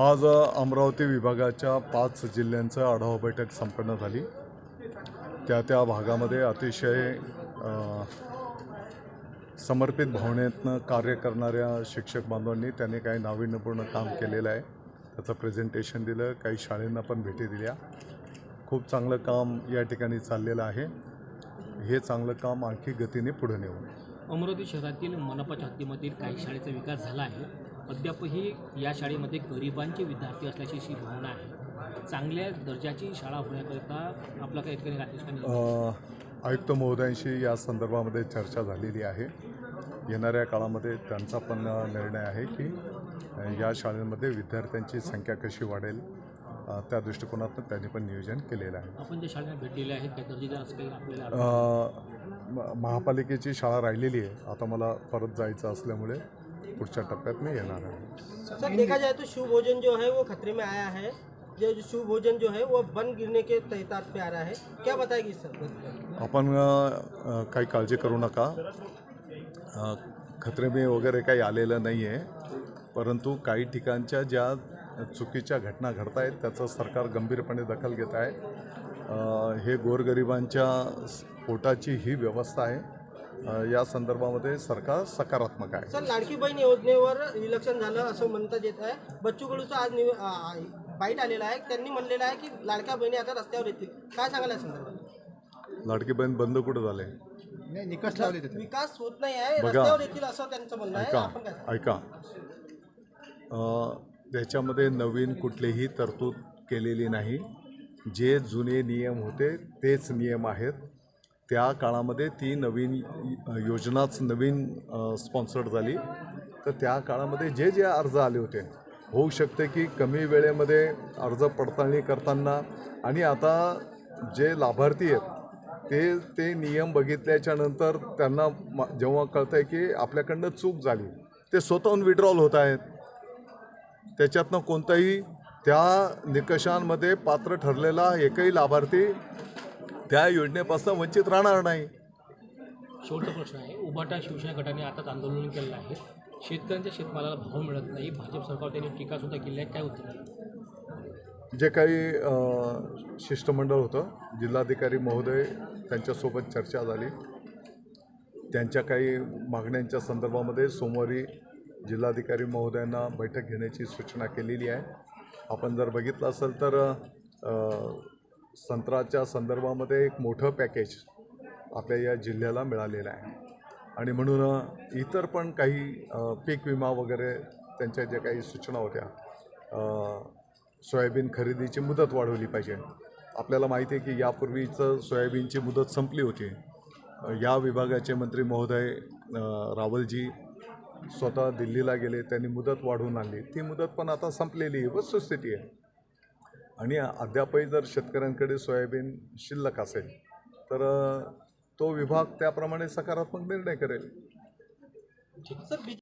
आज अमरावती विभागाच्या पाच जिल्ह्यांचं आढावा बैठक संपन्न झाली. त्या त्या भागामध्ये अतिशय समर्पित भावनेतनं कार्य करणाऱ्या शिक्षक बांधवांनी त्यांनी काही नाविन्यपूर्ण काम केलेलं आहे. त्याचं प्रेझेंटेशन दिलं काही शाळेंना पण भेटी दिल्या. खूप चांगलं काम या ठिकाणी चाललेलं आहे. हे चांगलं काम आणखी गतीने पुढे नेऊ अमरावती शहरातील मनपाच्या हद्दीमधील काही शाळेचा विकास झाला आहे. अद्यापही या शाळेमध्ये गरिबांचे विद्यार्थी असल्याची अशी भावना आहे. चांगल्या दर्जाची शाळा होण्याकरिता आपला काही ठिकाणी आयुक्त महोदयांशी या संदर्भामध्ये चर्चा झालेली आहे. येणाऱ्या काळामध्ये त्यांचा पण निर्णय आहे की या शाळेमध्ये विद्यार्थ्यांची संख्या कशी वाढेल त्या दृष्टिकोनातून त्यांनी पण नियोजन केलेलं आहे. आपण ज्या शाळेला भेट दिल्या आहेत महापालिकेची शाळा राहिलेली आहे. आता मला परत जायचं असल्यामुळे पुढच्या टप्प्यात मी येणार आहे. सर देखा जाए तो शिव भोजन जो है वो खतरे में आया है। जो जो शिव भोजन जो है वो बन गिरने के तहतार पे आ रहा है। क्या बताएगी सर? आपण काही काळजी करू नका. अ, खतरेमे वगैरे काही आलेलं नाही आहे परंतु काही ठिकाणच्या ज्या चुकीच्या घटना घडत आहेत त्याचं सरकार गंभीरपणे दखल घेत आहे. हे गोरगरिबांच्या पोटाची ही व्यवस्था आहे. या संदर्भामध्ये सरकार सकारात्मक आहे. सर लाडकी बहीण योजनेवर इलेक्शन झालं असं म्हणतात येत आहे. बच्चू कडूचं आज निव बाईट आलेला आहे. त्यांनी म्हणलेलं आहे की लाडक्या बहिणी आता रस्त्यावर येतील. काय सांगाल या संदर्भात? लाडकी बहीण बंद कुठं झाले? विकास होत नाही आहे. रस्त्यावर येतील असं त्यांचं म्हणणं आहे. ऐका आपण काय सांगाल? ऐका. अ, त्याच्यामध्ये नवीन कुठलीही तरतूद केलेली नाही. जे जुने नियम होते तेच नियम आहेत. त्या काळामध्ये ती नवीन योजनाच नवीन स्पॉन्सर्ड झाली. तर त्या काळामध्ये जे जे अर्ज आले होते होऊ शकते की कमी वेळेमध्ये अर्ज पडताळणी करताना आणि आता जे लाभार्थी आहेत ते ते नियम बघितल्याच्या नंतर त्यांना म- जेव्हा कळतं आहे की आपल्याकडनं चूक झाली ते स्वतःहून विड्रॉल होत आहेत. त्याच्यातनं कोणताही त्या निकषांमध्ये पात्र ठरलेला एकही लाभार्थी त्या योजनेपासून वंचित राहणार नाही. शेवटचा प्रश्न आहे. उबाटा शिवसेना गटाने आताच आंदोलन केलेलं आहे. शेतकऱ्यांच्या शेतमालाला भाव मिळत नाही. भाजप सरकार त्यांनी टीकासुद्धा केली आहे. काय होतं जे काही शिष्टमंडळ होतं जिल्हाधिकारी महोदय त्यांच्यासोबत चर्चा झाली. त्यांच्या काही मागण्यांच्या संदर्भामध्ये सोमवारी जिल्हाधिकारी महोदयांना बैठक घेण्याची सूचना केलेली आहे. आपण जर बघितलं असेल तर संत्राच्या संत्र्याच्या संदर्भामध्ये एक मोठं पॅकेज आपल्या या जिल्ह्याला मिळालेलं आहे. आणि म्हणून इतर पण काही पीक विमा वगैरे त्यांच्या ज्या काही सूचना होत्या सोयाबीन खरेदीची मुदत वाढवली पाहिजे. आपल्याला माहिती आहे की यापूर्वीचं सोयाबीनची मुदत संपली होती. या विभागाचे मंत्री महोदय रावलजी स्वतः दिल्लीला गेले त्यांनी मुदत वाढवून आणली. ती मुदत पण आता संपलेली आहे वस्तुस्थिती आहे. आणि अद्यापही जर शेतकऱ्यांकडे सोयाबीन शिल्लक असेल तर तो विभाग त्याप्रमाणे सकारात्मक निर्णय करेल. सर